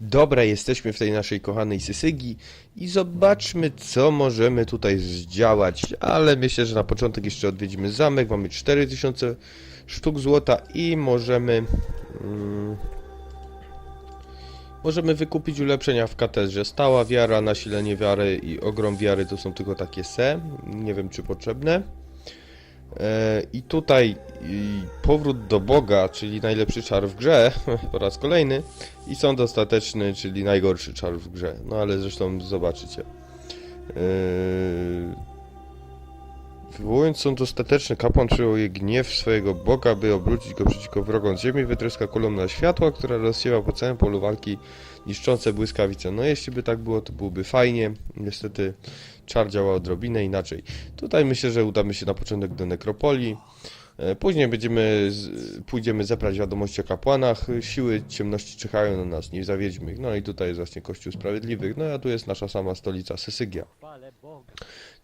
Dobra, jesteśmy w tej naszej kochanej Sysygi i zobaczmy, co możemy tutaj zdziałać. Ale myślę, że na początek jeszcze odwiedzimy zamek. Mamy 4000 sztuk złota i możemy. Mm, możemy wykupić ulepszenia w katedrze. Stała wiara, nasilenie wiary i ogrom wiary to są tylko takie se. Nie wiem, czy potrzebne. E, I tutaj powrót do Boga, czyli najlepszy czar w grze, po raz kolejny, i sąd ostateczny, czyli najgorszy czar w grze. No ale zresztą zobaczycie. Yy... Wywołując sąd ostateczny, kapłan przywołuje gniew swojego Boga, by obrócić go przeciwko wrogom ziemi, wytryska kolumna światła, która rozsiewa po całym polu walki niszczące błyskawice. No jeśli by tak było, to byłoby fajnie. Niestety czar działa odrobinę inaczej. Tutaj myślę, że udamy się na początek do nekropolii. E, Później będziemy, pójdziemy zebrać wiadomości o kapłanach. Siły ciemności czyhają na nas, nie zawiedźmy ich. No i tutaj jest właśnie Kościół Sprawiedliwych. No a tu jest nasza sama stolica Sysygia.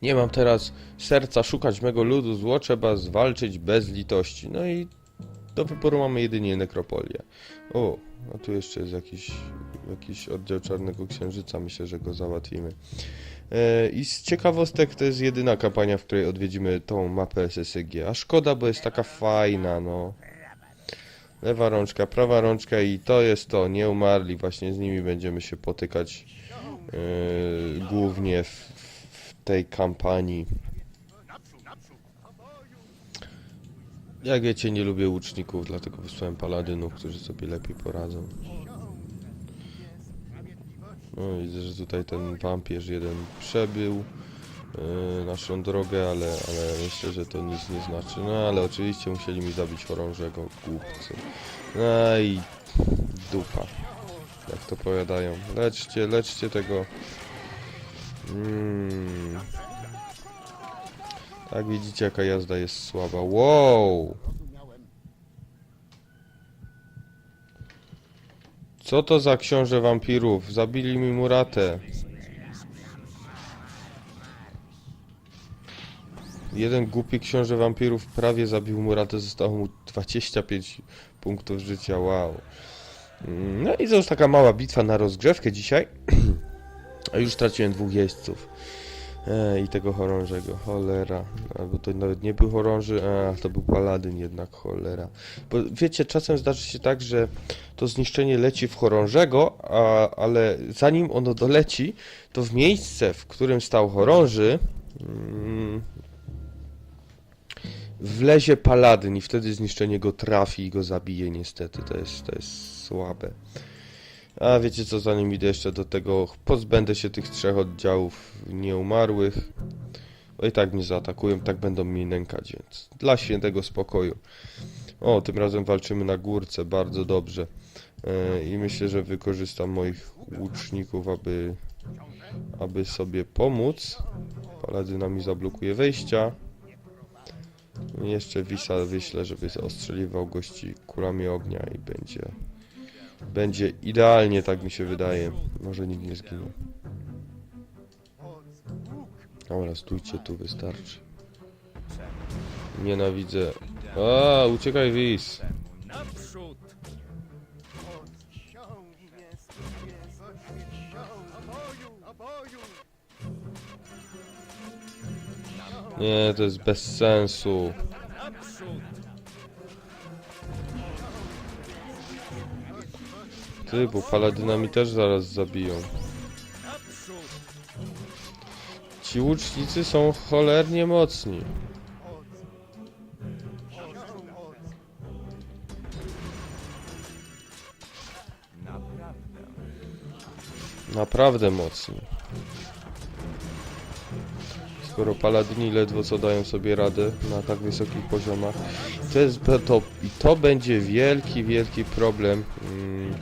Nie mam teraz serca szukać mego ludu, zło trzeba zwalczyć bez litości. No i do wyboru mamy jedynie nekropolię. O, a tu jeszcze jest jakiś, jakiś oddział Czarnego Księżyca, myślę, że go załatwimy. E, I z ciekawostek to jest jedyna kampania, w której odwiedzimy tą mapę SSG. A szkoda, bo jest taka fajna, no. Lewa rączka, prawa rączka i to jest to, nie umarli. Właśnie z nimi będziemy się potykać e, głównie w, w tej kampanii. Jak wiecie, nie lubię łuczników, dlatego wysłałem paladynów, którzy sobie lepiej poradzą. No widzę, że tutaj ten wampierz jeden przebył e, naszą drogę, ale, ale myślę, że to nic nie znaczy. No ale oczywiście musieli mi zabić chorążego głupcy. No i dupa. Jak to powiadają. Leczcie, leczcie tego. Mm. Tak widzicie jaka jazda jest słaba. Wow! Co to za książę wampirów? Zabili mi Muratę. Jeden głupi książę wampirów prawie zabił Muratę, zostało mu 25 punktów życia, wow. Mm, No i to jest taka mała bitwa na rozgrzewkę dzisiaj. A już straciłem dwóch jeźdźców. E, I tego chorążego, cholera. Albo to nawet nie był chorąży, a to był paladyn jednak, cholera. Bo wiecie, czasem zdarzy się tak, że to zniszczenie leci w chorążego, a, ale zanim ono doleci, to w miejsce, w którym stał chorąży, mm, wlezie paladyn i wtedy zniszczenie go trafi i go zabije niestety. To jest, to jest słabe. A wiecie co, zanim idę jeszcze do tego, pozbędę się tych trzech oddziałów nieumarłych. Bo i tak mnie zaatakują, tak będą mnie nękać, więc dla świętego spokoju. O, tym razem walczymy na górce, bardzo dobrze. E, I myślę, że wykorzystam moich łuczników, aby, aby sobie pomóc. Paladyna mi zablokuje wejścia. Jeszcze Wisa wyślę, żeby ostrzeliwał gości kulami ognia i będzie... Będzie idealnie, tak mi się wydaje. Może nikt nie zginie. Dobra, stójcie tu, wystarczy. Nienawidzę. A, uciekaj, Wis. Nie, to jest bez sensu. Ty, bo paladynami też zaraz zabiją. Ci łucznicy są cholernie mocni. Naprawdę mocni. Skoro paladyni ledwo co dają sobie radę na tak wysokich poziomach. To jest to, to będzie wielki, wielki problem mm,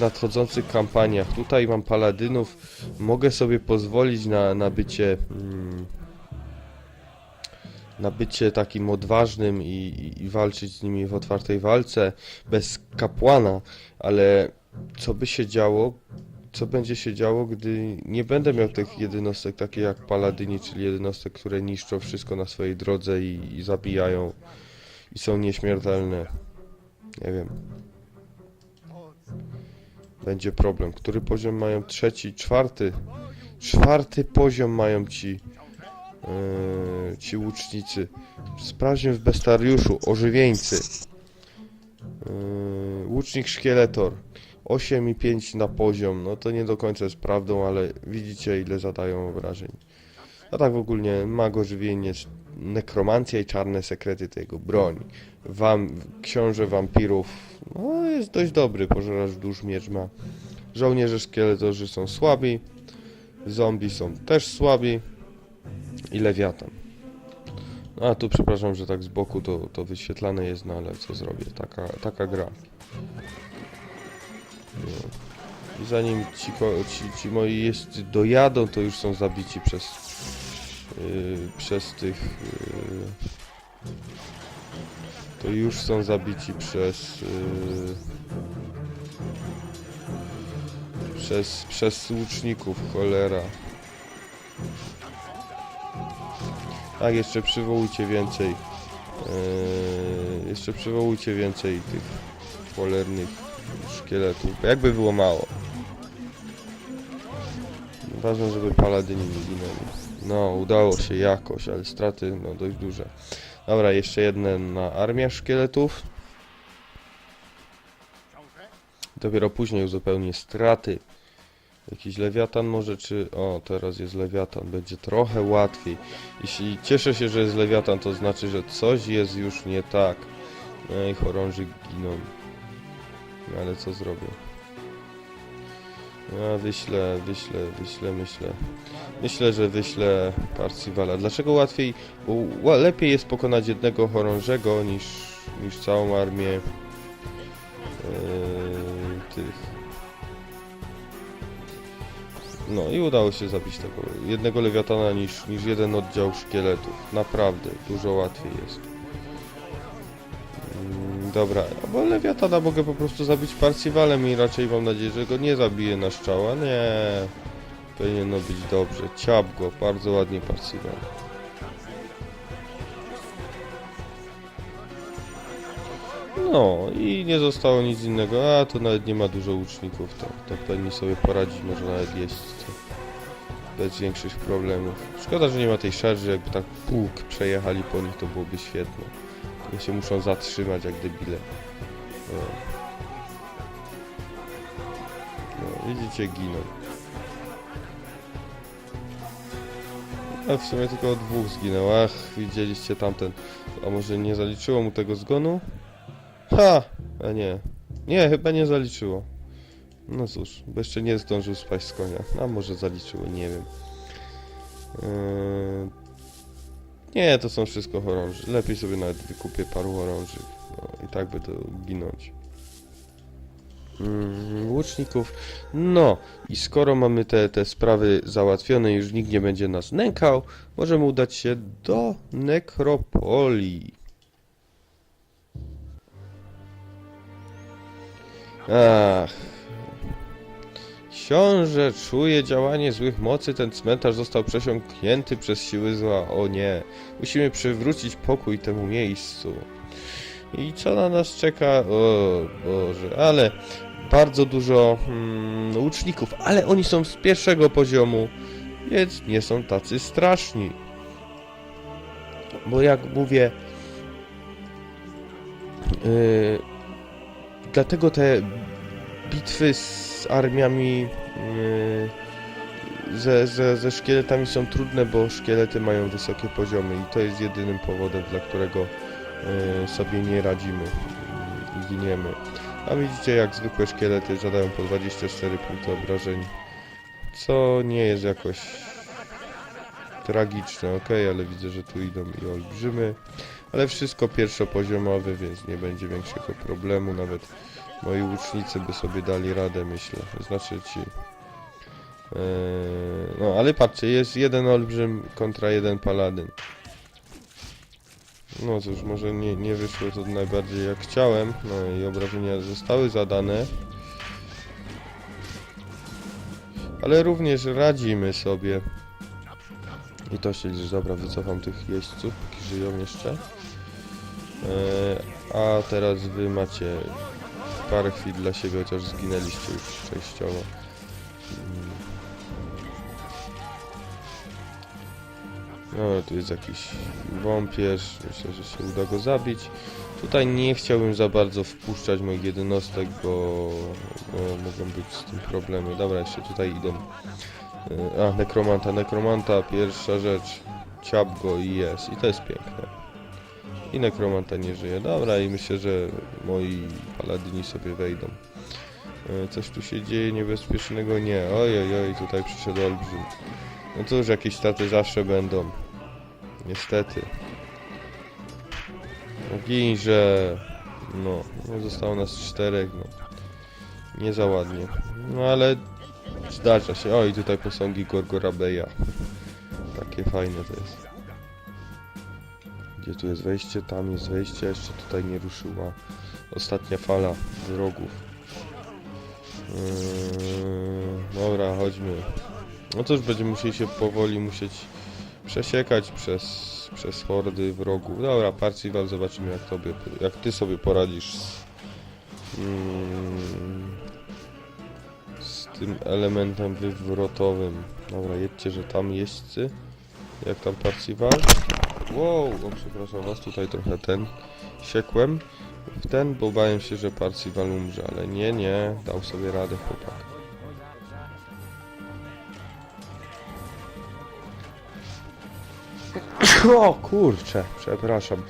nadchodzących kampaniach. Tutaj mam paladynów, mogę sobie pozwolić na, na bycie mm, na bycie takim odważnym i, i, walczyć z nimi w otwartej walce bez kapłana, ale co by się działo, co będzie się działo, gdy nie będę miał tych jednostek takie jak paladyni, czyli jednostek, które niszczą wszystko na swojej drodze i, i zabijają i są nieśmiertelne. Nie wiem. Będzie problem. Który poziom mają? Trzeci, czwarty. Czwarty poziom mają ci yy, ci łucznicy. Sprawdźmy w bestariuszu. Ożywieńcy. Yy, łucznik szkieletor. 8,5 na poziom. No to nie do końca jest prawdą, ale widzicie ile zadają obrażeń. A tak w ogóle mag ożywienie, nekromancja i czarne sekrety tego broń. Wam, książę wampirów no, jest dość dobry, pożeracz dusz miecz ma. Żołnierze szkieletorzy są słabi, zombie są też słabi i lewiatan. No, a tu przepraszam, że tak z boku to, to wyświetlane jest, no ale co zrobię, taka, taka gra. No. I zanim ci, ci, ci moi jest dojadą, to już są zabici przez yy, przez tych yy, już są zabici przez yy, przez przez łuczników cholera. Tak jeszcze przywołujcie więcej yy, jeszcze przywołujcie więcej tych cholernych szkieletów jakby było mało. Ważne żeby paladyni nie ginęli. No, udało się jakoś, ale straty no dość duże. Dobra, jeszcze jedna na armia szkieletów. Dopiero później uzupełnię straty. Jakiś lewiatan może, czy... O, teraz jest lewiatan, będzie trochę łatwiej. Jeśli cieszę się, że jest lewiatan, to znaczy, że coś jest już nie tak. No i chorąży giną. No, ale co zrobię? Ja wyślę, wyślę, wyślę, myślę. Myślę, że wyślę Parcivala. Dlaczego łatwiej? Lepiej jest pokonać jednego chorążego niż, niż całą armię yy, tych. No i udało się zabić tego jednego lewiatana niż, niż jeden oddział szkieletów. Naprawdę, dużo łatwiej jest. Dobra, bo lewiatana mogę po prostu zabić Parcivalem i raczej mam nadzieję, że go nie zabiję na szczała. Nie, powinno być dobrze. Ciap go, bardzo ładnie Parcival. No i nie zostało nic innego, a tu nawet nie ma dużo łuczników, to, to powinni sobie poradzić, może nawet to bez większych problemów. Szkoda, że nie ma tej szarży, jakby tak pług przejechali po nich, to byłoby świetne. Nie się muszą zatrzymać jak debile. No. No, widzicie, giną. A w sumie tylko dwóch zginęło. Ach, widzieliście tamten. A może nie zaliczyło mu tego zgonu? Ha! A nie. Nie, chyba nie zaliczyło. No cóż, bo jeszcze nie zdążył spaść z konia. A może zaliczyło, nie wiem. Yy... Nie, to są wszystko chorąży. Lepiej sobie nawet wykupię paru chorąży. No, I tak będą ginąć. Mm, łuczników. No, i skoro mamy te, te sprawy załatwione, już nikt nie będzie nas nękał, możemy udać się do nekropolii. Ach. Książę czuje działanie złych mocy, ten cmentarz został przesiąknięty przez siły zła. O nie, musimy przywrócić pokój temu miejscu. I co na nas czeka? O Boże, ale bardzo dużo mm, łuczników, ale oni są z pierwszego poziomu, więc nie są tacy straszni. Bo jak mówię, yy, dlatego te bitwy z armiami yy, ze, ze, ze szkieletami są trudne, bo szkielety mają wysokie poziomy i to jest jedynym powodem, dla którego yy, sobie nie radzimy i giniemy. A widzicie, jak zwykłe szkielety zadają po 24 punkty obrażeń, co nie jest jakoś tragiczne, ok, ale widzę, że tu idą i olbrzymy, ale wszystko pierwszopoziomowe, więc nie będzie większego problemu, nawet moi łucznicy by sobie dali radę, myślę, znaczy ci... Eee, no, ale patrzcie, jest jeden olbrzym kontra jeden paladyn. No cóż, może nie, nie wyszło to najbardziej jak chciałem, no i obrażenia zostały zadane. Ale również radzimy sobie. I to się liczy, dobra, wycofam tych jeźdźców, póki żyją jeszcze. E, a teraz wy macie parę chwil dla siebie, chociaż zginęliście już częściowo. Mm. No, tu jest jakiś wąpierz, myślę, że się uda go zabić. Tutaj nie chciałbym za bardzo wpuszczać moich jednostek, bo, bo mogą być z tym problemy. Dobra, jeszcze tutaj idą. E, A, nekromanta, nekromanta, pierwsza rzecz. Ciap go i jest. I to jest piękne. I nekromanta nie żyje. Dobra, i myślę, że moi paladyni sobie wejdą. E, Coś tu się dzieje niebezpiecznego? Nie. Oj, oj, oj, tutaj przyszedł olbrzym. No cóż, jakieś straty zawsze będą. Niestety. No ginże. No, no zostało nas czterech, no. Nie za ładnie. No ale zdarza się. O, i tutaj posągi Gorgorabeja. Takie fajne to jest. Gdzie tu jest wejście? Tam jest wejście. Jeszcze tutaj nie ruszyła ostatnia fala wrogów. Yy, dobra, chodźmy. No cóż, będziemy musieli się powoli musieć przesiekać przez, przez hordy wrogów. Dobra, Parcival, zobaczymy jak, tobie, jak ty sobie poradzisz z, mm, z tym elementem wywrotowym. Dobra, jedźcie, że tam jeźdźcy. Jak tam Parcival? Wow, o przepraszam was, tutaj trochę ten siekłem w ten, bo bałem się, że Parcival umrze, ale nie, nie, dał sobie radę chłopak. O kurczę, przepraszam.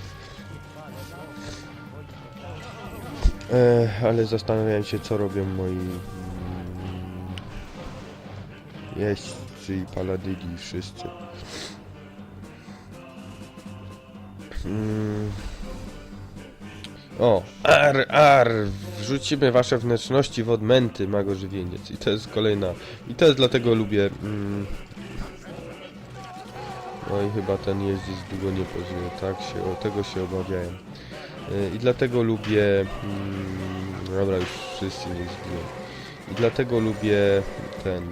E, ale zastanawiałem się, co robią moi mm, jeźdźcy i paladygi wszyscy. Mm. O, ar, ar, wrzucimy wasze wnętrzności w odmęty, mago żywieniec. I to jest kolejna. I to jest dlatego lubię. Mm, no i chyba ten jeździec długo nie pożyje, tak? Się, o, tego się obawiałem. Y, I dlatego lubię... Mm, dobra, już wszyscy nie zginą. I dlatego lubię ten...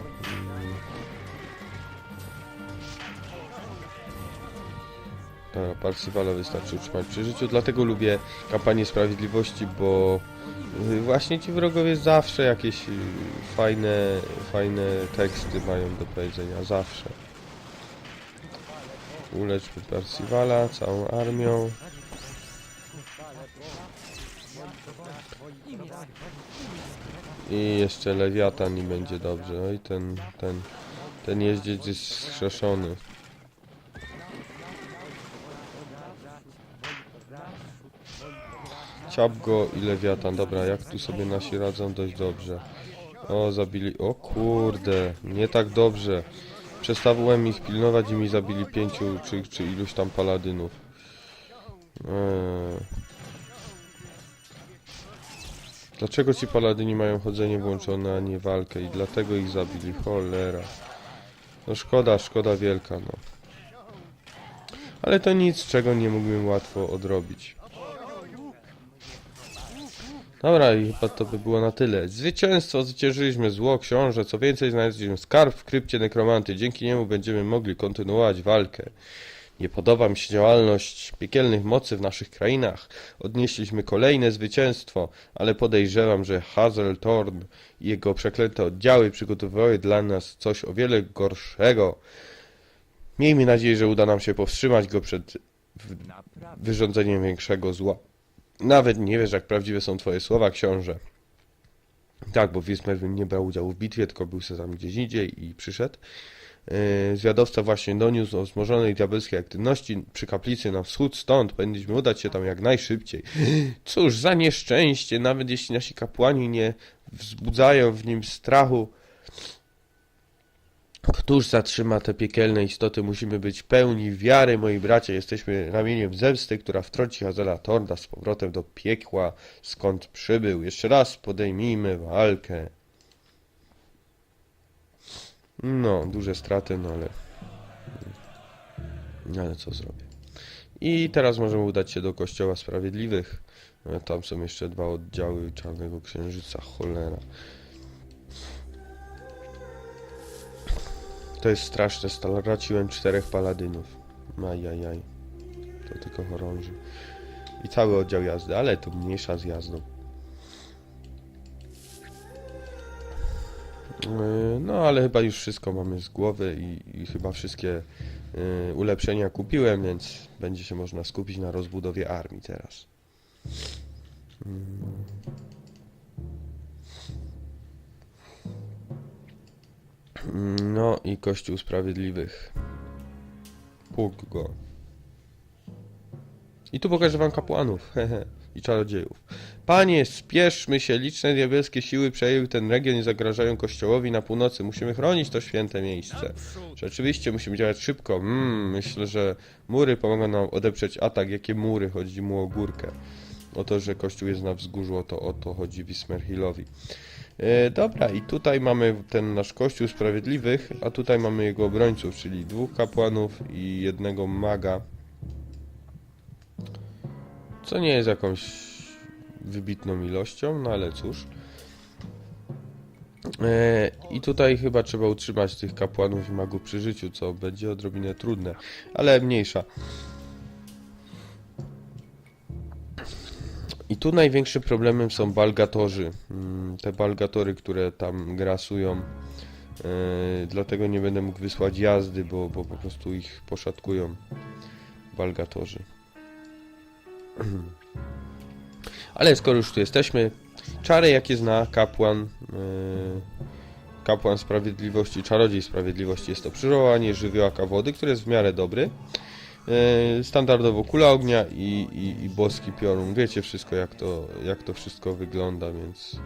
Dobra, Parcivala wystarczy utrzymać przy życiu, dlatego lubię kampanię sprawiedliwości, bo y, właśnie ci wrogowie zawsze jakieś y, fajne, fajne teksty mają do powiedzenia, zawsze. Uleczmy Percivala całą armią. I jeszcze Lewiatan i będzie dobrze. Oj, ten, ten, ten jeździec jest skrzeszony. Ciap go i Lewiatan. Dobra, jak tu sobie nasi radzą dość dobrze. O, zabili... O kurde, nie tak dobrze. Przestałem ich pilnować i mi zabili pięciu czy, czy iluś tam paladynów. Eee. Dlaczego ci paladyni mają chodzenie włączone, a nie walkę? I dlatego ich zabili, cholera. No szkoda, szkoda wielka, no. Ale to nic, czego nie mógłbym łatwo odrobić. Dobra, i chyba to by było na tyle. Zwycięstwo, zwyciężyliśmy zło książę, co więcej znaleźliśmy skarb w krypcie nekromanty. Dzięki niemu będziemy mogli kontynuować walkę. Nie podoba mi się działalność piekielnych mocy w naszych krainach. Odnieśliśmy kolejne zwycięstwo, ale podejrzewam, że Hazeltorn i jego przeklęte oddziały przygotowywały dla nas coś o wiele gorszego. Miejmy nadzieję, że uda nam się powstrzymać go przed wyrządzeniem większego zła. Nawet nie wiesz, jak prawdziwe są twoje słowa, książę. Tak, bo Wismerwin nie brał udziału w bitwie, tylko był se tam gdzieś indziej i przyszedł. Yy, Zwiadowca właśnie doniósł o wzmożonej diabelskiej aktywności przy kaplicy na wschód, stąd powinniśmy udać się tam jak najszybciej. Cóż za nieszczęście, nawet jeśli nasi kapłani nie wzbudzają w nim strachu, Któż zatrzyma te piekielne istoty? Musimy być pełni wiary, moi bracia. Jesteśmy ramieniem zemsty, która wtrąci Hazela Torda z powrotem do piekła, skąd przybył. Jeszcze raz podejmijmy walkę. No, duże straty, no ale... No ale co zrobię. I teraz możemy udać się do Kościoła Sprawiedliwych. No, Tam są jeszcze dwa oddziały Czarnego Księżyca, cholera. To jest straszne, straciłem czterech paladynów. Ajajaj. To tylko chorąży. I cały oddział jazdy, ale to mniejsza z jazdą. Yy, no, ale chyba już wszystko mamy z głowy i, i chyba wszystkie y, ulepszenia kupiłem, więc będzie się można skupić na rozbudowie armii teraz. Mm. No i Kościół Sprawiedliwych. Puk go. I tu pokażę wam kapłanów i czarodziejów. Panie, spieszmy się, liczne diabelskie siły przejęły ten region i zagrażają kościołowi na północy. Musimy chronić to święte miejsce. Rzeczywiście musimy działać szybko. Mm, myślę, że mury pomogą nam odeprzeć atak. Jakie mury? Chodzi mu o górkę. O to, że kościół jest na wzgórzu, o to, o to chodzi Wismerhillowi. E, dobra, i tutaj mamy ten nasz kościół sprawiedliwych, a tutaj mamy jego obrońców, czyli dwóch kapłanów i jednego maga. Co nie jest jakąś wybitną ilością, no ale cóż. E, I tutaj chyba trzeba utrzymać tych kapłanów i magów przy życiu, co będzie odrobinę trudne, ale mniejsza. I tu największym problemem są balgatorzy. Mm, Te balgatory, które tam grasują. E, dlatego nie będę mógł wysłać jazdy, bo, bo po prostu ich poszatkują balgatorzy. Ale skoro już tu jesteśmy, czary jakie zna kapłan, yy, kapłan sprawiedliwości, czarodziej sprawiedliwości jest to przywołanie żywiołaka wody, który jest w miarę dobry. Yy, standardowo kula ognia i, i, i boski piorun. Wiecie wszystko jak to, jak to wszystko wygląda, więc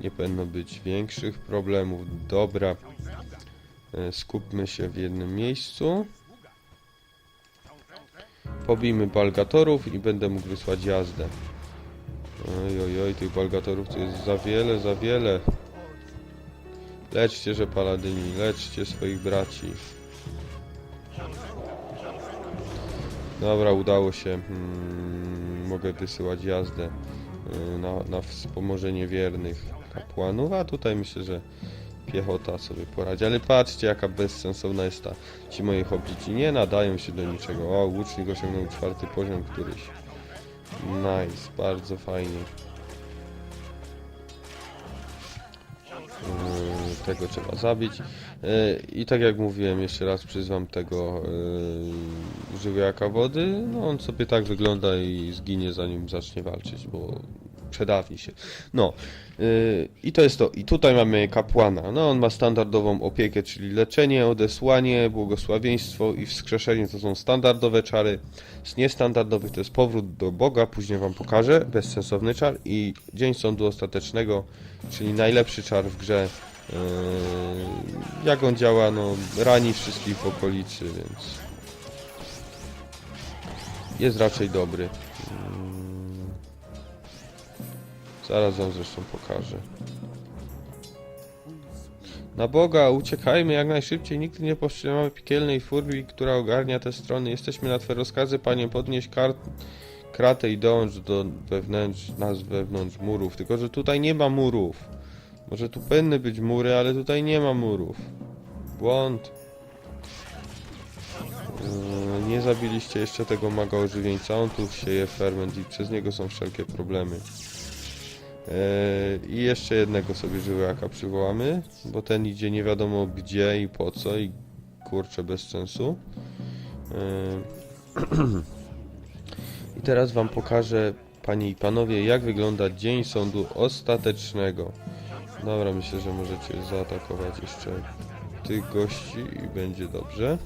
nie powinno być większych problemów. Dobra, Yy, skupmy się w jednym miejscu. Pobijmy balgatorów i będę mógł wysłać jazdę. Oj, oj, oj, tych balgatorów to jest za wiele, za wiele. Leczcie, że paladyni, leczcie swoich braci. Dobra, udało się. Mm, mogę wysyłać jazdę y, na, na wspomożenie wiernych kapłanów, a tutaj myślę, że piechota sobie poradzi. Ale patrzcie, jaka bezsensowna jest ta. Ci moi hobbici nie nadają się do niczego. O, łucznik osiągnął czwarty poziom któryś. Nice, bardzo fajnie. Yy, Tego trzeba zabić. Yy, I tak jak mówiłem, jeszcze raz przyzwam tego yy, żywiołaka wody. No on sobie tak wygląda i zginie zanim zacznie walczyć, bo przedawni się. No yy, i to jest to. I tutaj mamy kapłana. No on ma standardową opiekę, czyli leczenie, odesłanie, błogosławieństwo i wskrzeszenie to są standardowe czary. Z niestandardowych to jest powrót do Boga, później wam pokażę, bezsensowny czar i dzień sądu ostatecznego, czyli najlepszy czar w grze. Yy, jak on działa, no rani wszystkich w okolicy, więc jest raczej dobry. Yy, Zaraz wam zresztą pokażę. Na Boga, uciekajmy jak najszybciej, nigdy nie powstrzymamy piekielnej furii, która ogarnia te strony. Jesteśmy na Twe rozkazy, Panie, podnieś kart, kratę i dąż do wewnętrz, nas wewnątrz murów. Tylko, że tutaj nie ma murów. Może tu powinny być mury, ale tutaj nie ma murów. Błąd. Yy, Nie zabiliście jeszcze tego maga ożywieńca, on tu sieje ferment i przez niego są wszelkie problemy. Yy, I jeszcze jednego sobie żywiołaka przywołamy, bo ten idzie nie wiadomo gdzie i po co i kurczę bez sensu. Yy. I teraz wam pokażę, panie i panowie, jak wygląda dzień sądu ostatecznego. Dobra, myślę, że możecie zaatakować jeszcze tych gości i będzie dobrze.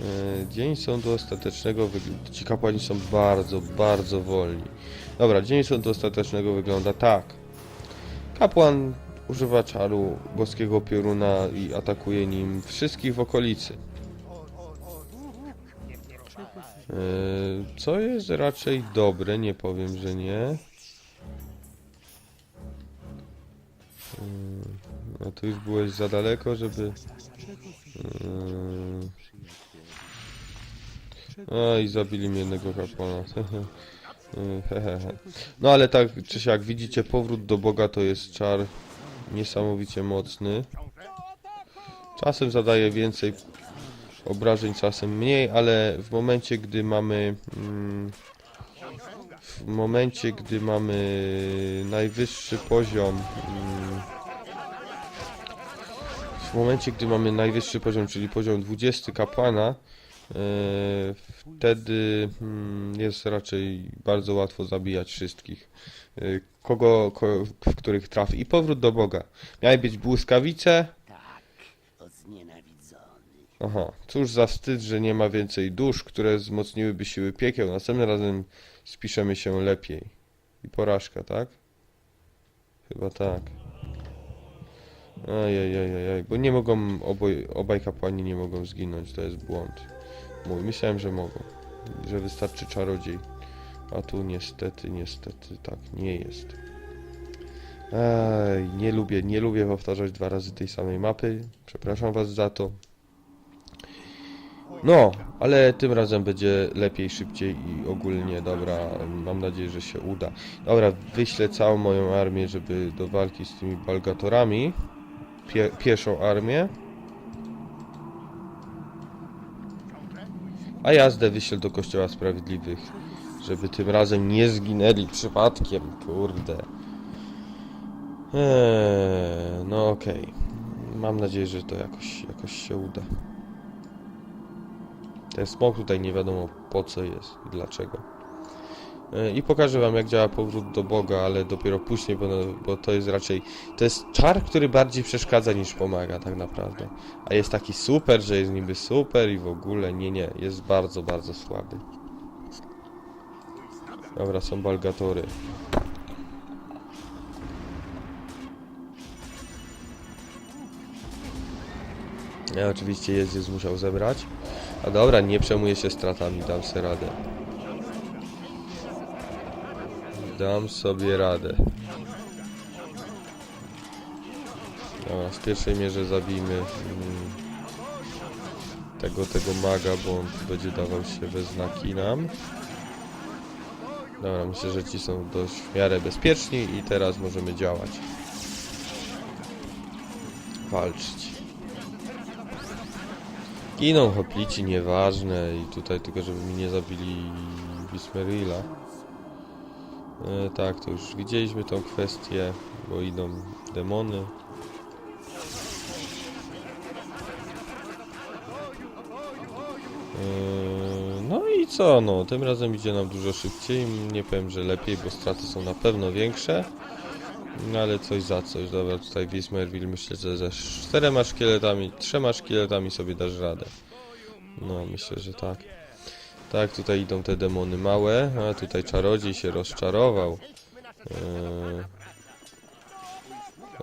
Yy, Dzień sądu ostatecznego wygląda. Ci kapłani są bardzo, bardzo wolni. Dobra, dzień sądu ostatecznego wygląda tak. Kapłan używa czaru boskiego pioruna i atakuje nim wszystkich w okolicy. Yy, Co jest raczej dobre, nie powiem, że nie. Yy, A tu już byłeś za daleko, żeby... Yy, a i zabili mi jednego kapłana. Hehehe. No ale tak czy siak widzicie, powrót do Boga to jest czar niesamowicie mocny. Czasem zadaje więcej obrażeń, czasem mniej, ale w momencie gdy mamy mm, w momencie gdy mamy najwyższy poziom mm, w momencie, gdy mamy najwyższy poziom, czyli poziom 20 kapłana, e, wtedy mm, jest raczej bardzo łatwo zabijać wszystkich. E, Kogo, ko, w których trafi. I powrót do Boga. Miały być błyskawice. znienawidzony. Aha, cóż za wstyd, że nie ma więcej dusz, które wzmocniłyby siły piekieł. Następnym razem spiszemy się lepiej. I porażka, tak? Chyba tak. Ajajajajaj, bo nie mogą, oboj, obaj kapłani nie mogą zginąć, to jest błąd. Mój, myślałem, że mogą, że wystarczy czarodziej. A tu niestety, niestety tak nie jest. Ej, nie lubię, nie lubię powtarzać dwa razy tej samej mapy. Przepraszam was za to. No, ale tym razem będzie lepiej, szybciej i ogólnie, dobra, mam nadzieję, że się uda. Dobra, wyślę całą moją armię, żeby do walki z tymi balgatorami. Pie pieszą armię. A jazdę wyślę do Kościoła Sprawiedliwych, żeby tym razem nie zginęli przypadkiem, kurde. Eee, no okej. Mam nadzieję, że to jakoś, jakoś się uda. Ten smok tutaj nie wiadomo po co jest i dlaczego. I pokażę wam jak działa powrót do Boga, ale dopiero później, bo, no, bo to jest raczej... To jest czar, który bardziej przeszkadza niż pomaga tak naprawdę. A jest taki super, że jest niby super i w ogóle nie, nie. Jest bardzo, bardzo słaby. Dobra, są balgatory. Ja oczywiście jeździec musiał zebrać. A dobra, nie przejmuję się stratami, dam sobie radę. Dam sobie radę. Dobra, w pierwszej mierze zabijmy mm, tego, tego maga, bo on będzie dawał się we znaki nam. Dobra, myślę, że ci są dość w miarę bezpieczni i teraz możemy działać. Walczyć. Giną hoplici, nieważne i tutaj tylko żeby mi nie zabili Wismerila. E, tak, to już widzieliśmy tą kwestię, bo idą demony. E, no i co, no, tym razem idzie nam dużo szybciej, nie powiem, że lepiej, bo straty są na pewno większe. No ale coś za coś, dobra, tutaj Wismerville myślę, że ze czterema szkieletami, trzema szkieletami sobie dasz radę. No, myślę, że tak. Tak, tutaj idą te demony małe, a tutaj czarodziej się rozczarował. Eee...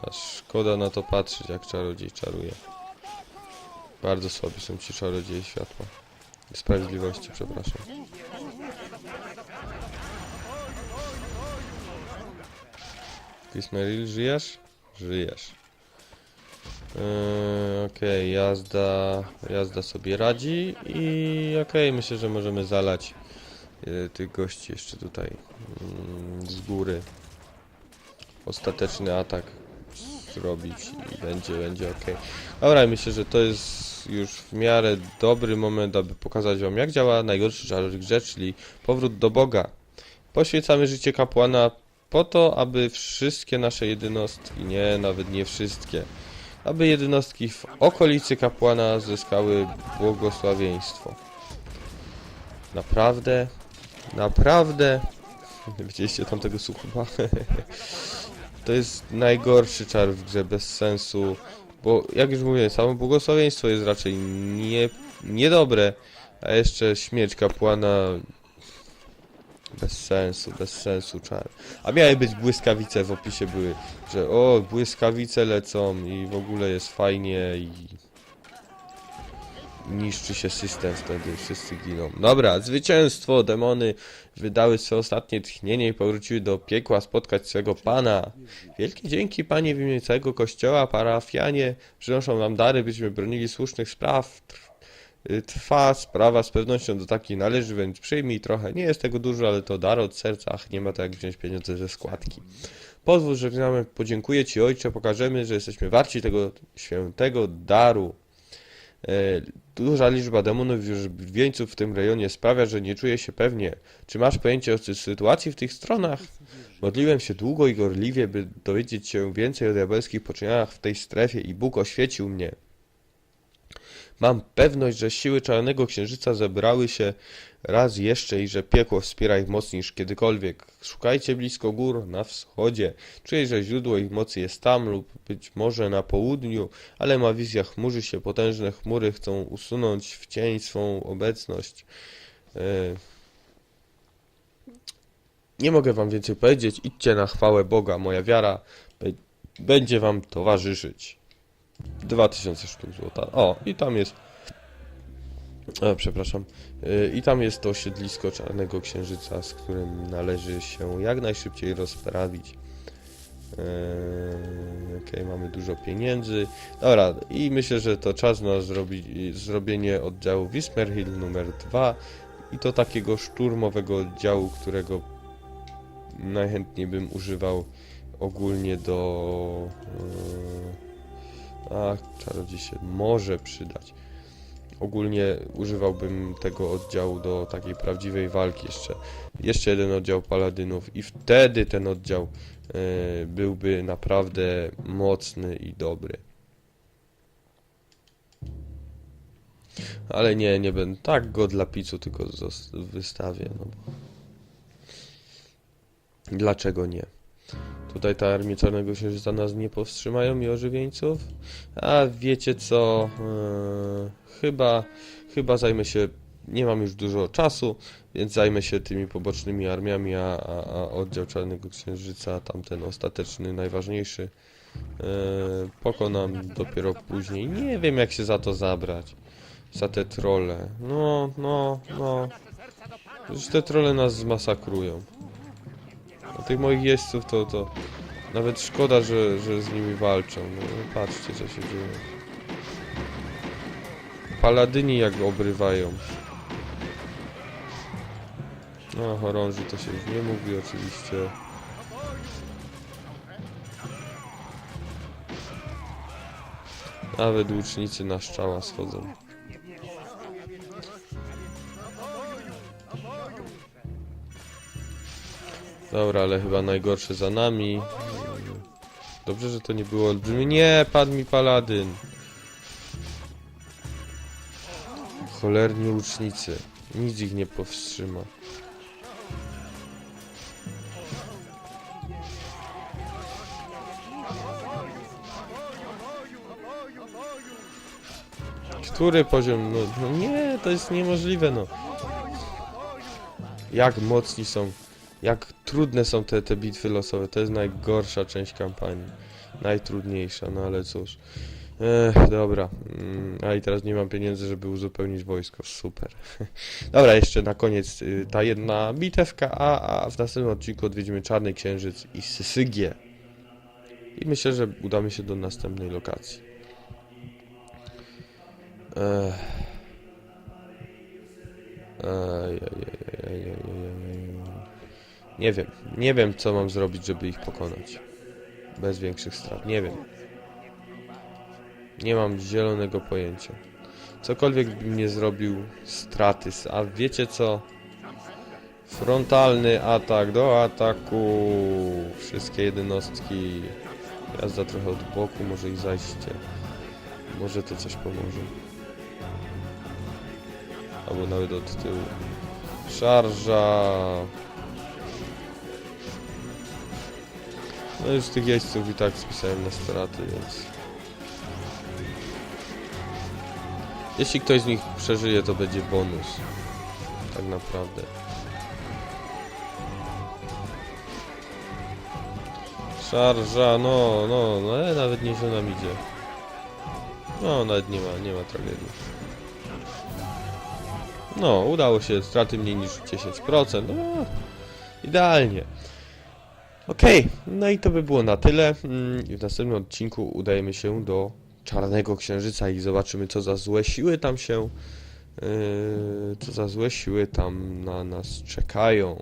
Aż szkoda na to patrzeć, jak czarodziej czaruje. Bardzo słabi są ci czarodzieje światła. Sprawiedliwości, przepraszam. Kismeril, żyjesz? Żyjesz. Yy, okej, jazda, jazda sobie radzi i okej, myślę, że możemy zalać yy, tych gości jeszcze tutaj mm, z góry. Ostateczny atak zrobić i będzie, będzie okej. Dobra, myślę, że to jest już w miarę dobry moment, aby pokazać wam jak działa najgorszy czarownik grze, czyli powrót do Boga. Poświęcamy życie kapłana po to, aby wszystkie nasze jednostki, nie, nawet nie wszystkie, aby jednostki w okolicy kapłana zyskały błogosławieństwo. Naprawdę, naprawdę. Widzieliście tamtego suchuba? to jest najgorszy czar w grze, bez sensu. Bo jak już mówiłem, samo błogosławieństwo jest raczej nie, niedobre, a jeszcze śmierć kapłana bez sensu, bez sensu czar. A miały być błyskawice w opisie były, że o, błyskawice lecą i w ogóle jest fajnie i niszczy się system wtedy, wszyscy giną. Dobra, zwycięstwo, demony wydały swoje ostatnie tchnienie i powróciły do piekła spotkać swego Pana. Wielkie dzięki Panie w imieniu całego Kościoła, parafianie przynoszą nam dary, byśmy bronili słusznych spraw. Y, Trwa sprawa z pewnością do takiej należy, więc przyjmij trochę. Nie jest tego dużo, ale to dar od serca. Ach, nie ma to jak wziąć pieniądze ze składki. Pozwól, że znamy, podziękuję Ci Ojcze, pokażemy, że jesteśmy warci tego świętego daru. E, Duża liczba demonów już wieńców w tym rejonie sprawia, że nie czuję się pewnie. Czy masz pojęcie o sy- sytuacji w tych stronach? Modliłem się długo i gorliwie, by dowiedzieć się więcej o diabelskich poczynaniach w tej strefie i Bóg oświecił mnie. Mam pewność, że siły Czarnego Księżyca zebrały się raz jeszcze i że piekło wspiera ich mocniej niż kiedykolwiek. Szukajcie blisko gór, na wschodzie. Czuję, że źródło ich mocy jest tam lub być może na południu, ale ma wizja chmurzy się, potężne chmury chcą usunąć w cień swą obecność. E, Nie mogę wam więcej powiedzieć, idźcie na chwałę Boga, moja wiara będzie wam towarzyszyć. 2000 sztuk złota. O, i tam jest. E, przepraszam. E, I tam jest to siedlisko Czarnego Księżyca, z którym należy się jak najszybciej rozprawić. Eee, Okej, mamy dużo pieniędzy. Dobra, i myślę, że to czas na zrobi, zrobienie oddziału Wismerhill numer 2 i to takiego szturmowego oddziału, którego najchętniej bym używał ogólnie do... Eee, a, czarodziej się może przydać. Ogólnie używałbym tego oddziału do takiej prawdziwej walki jeszcze. Jeszcze jeden oddział paladynów i wtedy ten oddział e, byłby naprawdę mocny i dobry. Ale nie, nie będę. Tak go dla picu tylko wystawię. No. bo- Dlaczego nie? Tutaj ta armia Czarnego Księżyca nas nie powstrzymają i ożywieńców? A wiecie co? Eee, chyba, chyba zajmę się. Nie mam już dużo czasu, więc zajmę się tymi pobocznymi armiami, a, a, a oddział Czarnego Księżyca, tamten ostateczny, najważniejszy, e, pokonam dopiero później. Nie wiem, jak się za to zabrać. Za te trole. No, no, no. Już te trole nas zmasakrują. A tych moich jeźdźców to, to nawet szkoda, że, że z nimi walczą. No, patrzcie, co się dzieje. Paladyni jak obrywają. No, chorąży to się już nie mówi oczywiście. Nawet łucznicy na szczała schodzą. Dobra, ale chyba najgorsze za nami. Dobrze, że to nie było olbrzymie. Nie, padł mi paladyn. Cholerni łucznicy. Nic ich nie powstrzyma. Który poziom? No, no nie, to jest niemożliwe, no. Jak mocni są, jak trudne są te, te bitwy losowe. To jest najgorsza część kampanii. Najtrudniejsza, no ale cóż. Ech, dobra. Mm, A i teraz nie mam pieniędzy, żeby uzupełnić wojsko. Super. Dobra, jeszcze na koniec y, ta jedna bitewka, a, a w następnym odcinku odwiedzimy Czarny Księżyc i Sysygię. I myślę, że udamy się do następnej lokacji. Ech. Ej, ej. Nie wiem, nie wiem co mam zrobić, żeby ich pokonać. Bez większych strat, nie wiem. Nie mam zielonego pojęcia. Cokolwiek bym nie zrobił, straty. A wiecie co? Frontalny atak do ataku. Wszystkie jednostki. Jazda trochę od boku, może i zajście. Może to coś pomoże. Albo nawet od tyłu. Szarża. No już tych jeźdźców i tak spisałem na straty, więc... Jeśli ktoś z nich przeżyje, to będzie bonus. Tak naprawdę. Szarża, no, no, no, ale nawet nieźle nam idzie. No, nawet nie ma, nie ma tragedii. No, udało się, straty mniej niż 10%. No, idealnie. Okej, no i to by było na tyle. Mm, w następnym odcinku udajemy się do Czarnego Księżyca i zobaczymy, co za złe siły tam się. Yy, co za złe siły tam na nas czekają.